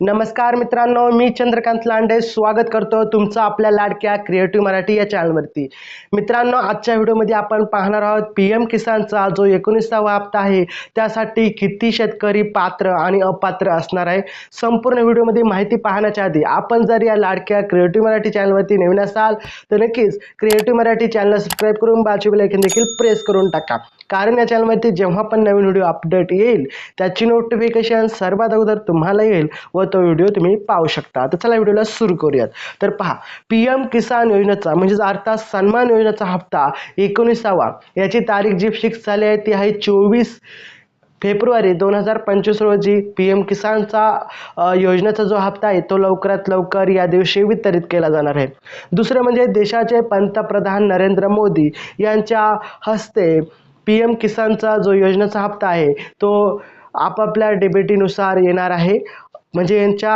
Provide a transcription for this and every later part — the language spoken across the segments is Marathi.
नमस्कार मित्रांनो मी चंद्रकांत लांडे. स्वागत करतो तुमचं आपल्या लाडक्या क्रिएटिव्ह मराठी या चॅनलवरती मित्रांनो आजच्या व्हिडिओमध्ये आपण पाहणार आहोत पी एम किसानचा जो एकोणीसावा हप्ता आहे त्यासाठी किती शेतकरी पात्र आणि अपात्र असणार आहे संपूर्ण व्हिडिओमध्ये माहिती पाहण्याच्या आधी आपण जर या लाडक्या क्रिएटिव्ह मराठी चॅनलवरती नवीन असाल तर नक्कीच क्रिएटिव्ह मराठी चॅनल सबस्क्राईब करून बाजू बेल देखील प्रेस करून टाका. कारण या चॅनलवरती जेव्हा पण नवीन व्हिडिओ अपडेट येईल त्याची नोटिफिकेशन सर्वात अगोदर तुम्हाला येईल व तो व्हिडिओ तुम्ही पाहू शकता. तर चला व्हिडिओला सुरू करूयात. तर पहा पी एम किसान योजनेचा म्हणजेच अर्थात सन्मान योजनेचा हप्ता एकोणीसावा. याची तारीख जी फिक्स झाली आहे ती आहे चोवीस फेब्रुवारी दोन हजार पंचवीस रोजी. पी एम किसानचा योजनेचा जो हप्ता आहे तो लवकरात लवकर या दिवशी वितरित केला जाणार आहे. दुसरं म्हणजे देशाचे पंतप्रधान नरेंद्र मोदी यांच्या हस्ते पी एम किसानचा जो योजनेचा हप्ता आहे तो आपापल्या डेबिटीनुसार येणार आहे. म्हणजे यांच्या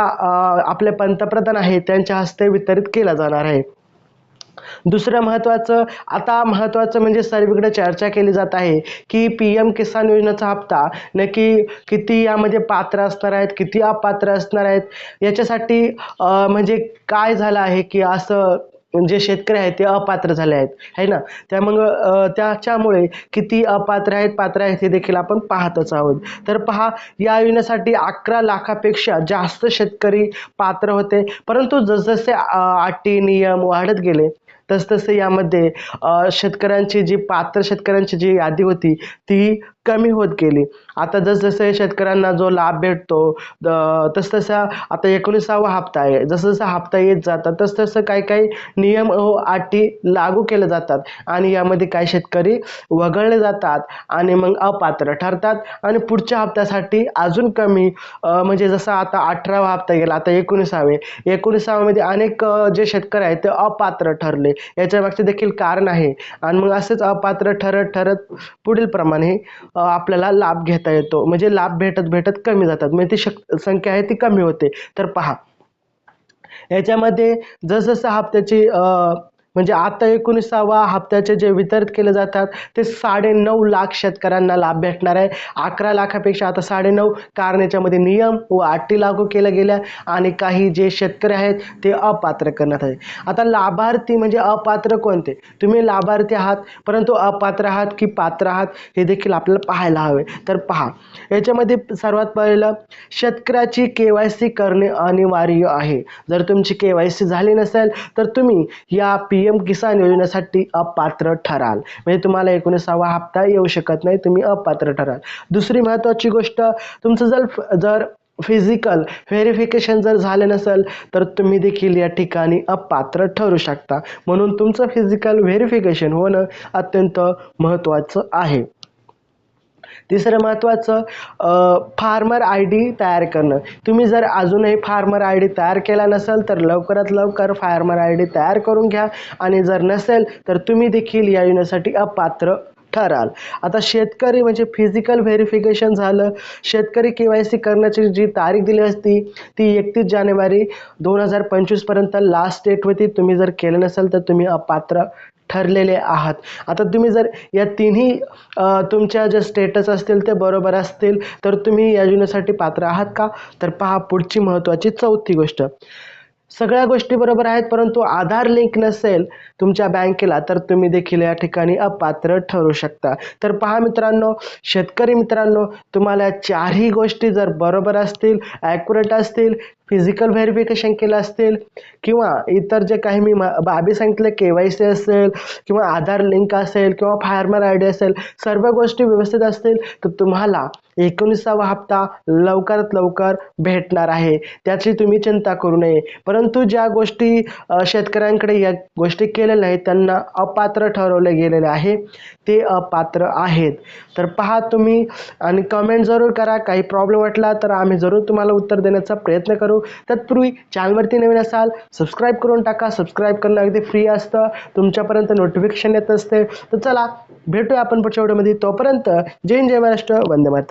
आपले पंतप्रधान आहेत त्यांच्या हस्ते वितरित केला जाणार आहे. दुसरं महत्त्वाचं आता महत्त्वाचं म्हणजे सर्वीकडे चर्चा केली जात आहे की पी एम किसान योजनेचा हप्ता नक्की किती यामध्ये पात्र असणार आहेत किती अपात्र असणार आहेत याच्यासाठी म्हणजे काय झालं आहे की असं जे शेतकरी आहेत ते अपात्र झाले आहेत है ना? त्यामुळं मग त्याच्यामुळे किती अपात्र आहेत पात्र आहेत हे देखील आपण पाहतच आहोत. तर पहा या योजनेसाठी अकरा लाखापेक्षा जास्त शेतकरी पात्र होते. परंतु जसजसे अटी नियम वाढत गेले तसतसे यामध्ये शेतकऱ्यांची जी पात्र शेतकऱ्यांची जी यादी होती ती कमी होत गेली. आता जसजसे शेतकऱ्यांना जो लाभ भेटतो तसतसा आता एकोणीसावा हप्ता आहे. जसजसा हप्ता येत जातात तसतसं काही काही नियम व अटी लागू केले जातात आणि यामध्ये काही शेतकरी वगळले जातात आणि मग अपात्र ठरतात आणि पुढच्या हप्त्यासाठी अजून कमी म्हणजे जसं आता अठरावा हप्ता गेला आता एकोणीसावे. एकोणीसाव्यामध्ये अनेक जे शेतकरी आहेत ते अपात्र ठरले. याच्या मागचे देखील कारण आहे. आणि मग असेच अपात्र ठरत ठरत पुढील प्रमाणे आपल्याला लाभ घेता येतो. म्हणजे लाभ भेटत भेटत कमी जातात. म्हणजे ती शक संख्या आहे ती कमी होते. तर पहा. याच्यामध्ये जसजसं हप्त्याची म्हणजे आता एकोणीसावा हप्त्याचे जे वितरित केले जातात ते साडेनऊ लाख शेतकऱ्यांना लाभ भेटणार आहे. अकरा लाखापेक्षा आता साडेनऊ कारण याच्यामध्ये नियम व अटी लागू केल्या गेल्या आणि काही जे शेतकरी आहेत ते अपात्र करण्यात आले. आता लाभार्थी म्हणजे अपात्र कोणते? तुम्ही लाभार्थी आहात परंतु अपात्र आहात की पात्र आहात हे देखील आपल्याला पाहायला हवे. तर पहा याच्यामध्ये सर्वात पहिलं शेतकऱ्याची के वाय सी करणे अनिवार्य आहे. जर तुमची के वाय सी झाली नसेल तर तुम्ही या पी एम किसान योजनेसाठी अपात्र ठराल. म्हणजे तुम्हाला एकोणीसावा हप्ता येऊ शकत नाही तुम्ही अपात्र ठराल. दुसरी महत्त्वाची गोष्ट तुमचं जर जर फिजिकल व्हेरिफिकेशन जर झालं नसेल तर तुम्ही देखील या ठिकाणी अपात्र ठरू शकता. म्हणून तुमचं फिजिकल व्हेरिफिकेशन होणं अत्यंत महत्त्वाचं आहे. तिसरं महत्त्वाचं फार्मर आय डी तयार करणं. तुम्ही जर अजूनही फार्मर आय डी तयार केला नसेल तर लवकरात लवकर फार्मर आय डी तयार करून घ्या. आणि जर नसेल तर तुम्ही देखील या योजनेसाठी अपात्र ठराल. आता शेतकरी म्हणजे फिजिकल व्हेरिफिकेशन झालं. शेतकरी के वाय सी करण्याची जी तारीख दिली असती ती एकतीस जानेवारी दोन हजार पंचवीसपर्यंत लास्ट डेट होती तुम्ही जर केलं नसेल तर तुम्ही अपात्र ठरलेले आहात. आता तुम्ही जर या तिन्ही तुमच्या ज्या स्टेटस असतील ते बरोबर असतील तर तुम्ही या योजनेसाठी पात्र आहात का? तर पहा पुढची महत्त्वाची चौथी गोष्ट. सगळ्या गोष्टी बरोबर आहेत परंतु आधार लिंक नसेल तुमच्या बँकेला तर तुम्ही देखील या ठिकाणी अपात्र ठरू शकता. तर पहा मित्रांनो शेतकरी मित्रांनो तुम्हाला चारही गोष्टी जर बरोबर असतील ॲक्युरेट असतील फिजिकल व्हेरिफिकेशन केलं असतील किंवा इतर जे काही मी मा- बाबी सांगितले के वाय सी असेल किंवा आधार लिंक असेल किंवा फार्मर आय डी असेल सर्व गोष्टी व्यवस्थित असतील तर तुम्हाला एकोणीसावा हप्ता लवकरात लवकर भेटणार आहे. त्याची तुम्ही चिंता करू नये. परंतु ज्या गोष्टी शेतकऱ्यांकडे या गोष्टी केलेल्या आहेत त्यांना अपात्र ठरवले गेलेले आहे. ते अपात्र आहेत. तर पहा तुम्ही आणि कमेंट जरूर करा. काही प्रॉब्लेम वाटला तर आम्ही जरूर तुम्हाला उत्तर देण्याचा प्रयत्न करू. करू तत्पूर्वी चॅनलवरती नवीन असाल सबस्क्राईब करून टाका. सबस्क्राईब करणं अगदी फ्री असतं. तुमच्यापर्यंत नोटिफिकेशन येत असते. तर चला भेटूया आपण पुढच्या व्हिडिओमध्ये तोपर्यंत जय हिंद, जय महाराष्ट्र. वंदे मातर